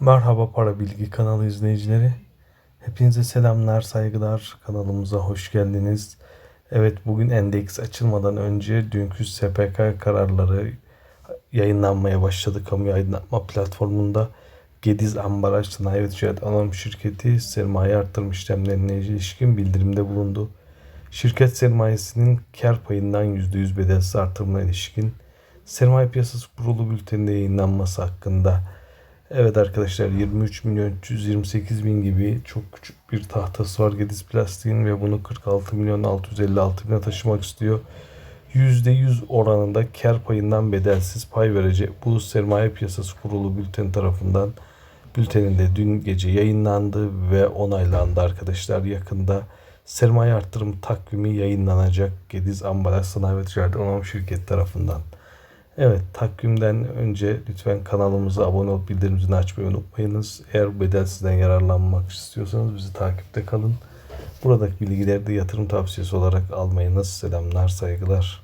Merhaba Para Bilgi kanalı izleyicileri. Hepinize selamlar, saygılar. Kanalımıza hoş geldiniz. Evet bugün endeks açılmadan önce dünkü SPK kararları yayınlanmaya başladı. Kamu yayınlatma platformunda Gediz Ambalaj Sanayi ve Ticaret Anonim Şirketi sermaye artırım işlemlerine ilişkin bildirimde bulundu. Şirket sermayesinin kar payından %100 bedelsiz artırımına ilişkin sermaye piyasası kurulu bülteninde yayınlanması hakkında Evet arkadaşlar 23 milyon 328 bin gibi çok küçük bir tahtası var Gediz Plastik'in ve bunu 46 milyon 656 bine taşımak istiyor. %100 oranında kar payından bedelsiz pay verecek bu sermaye piyasası kurulu bülten tarafından bülteninde dün gece yayınlandı ve onaylandı arkadaşlar. Yakında sermaye artırım takvimi yayınlanacak Gediz Ambalaj Sanayi ve Ticaret Anonim Şirket tarafından. Evet takvimden önce lütfen kanalımıza abone olup bildirimini açmayı unutmayınız. Eğer bedelsizden yararlanmak istiyorsanız bizi takipte kalın. Buradaki bilgileri de yatırım tavsiyesi olarak almayınız. Selamlar, saygılar.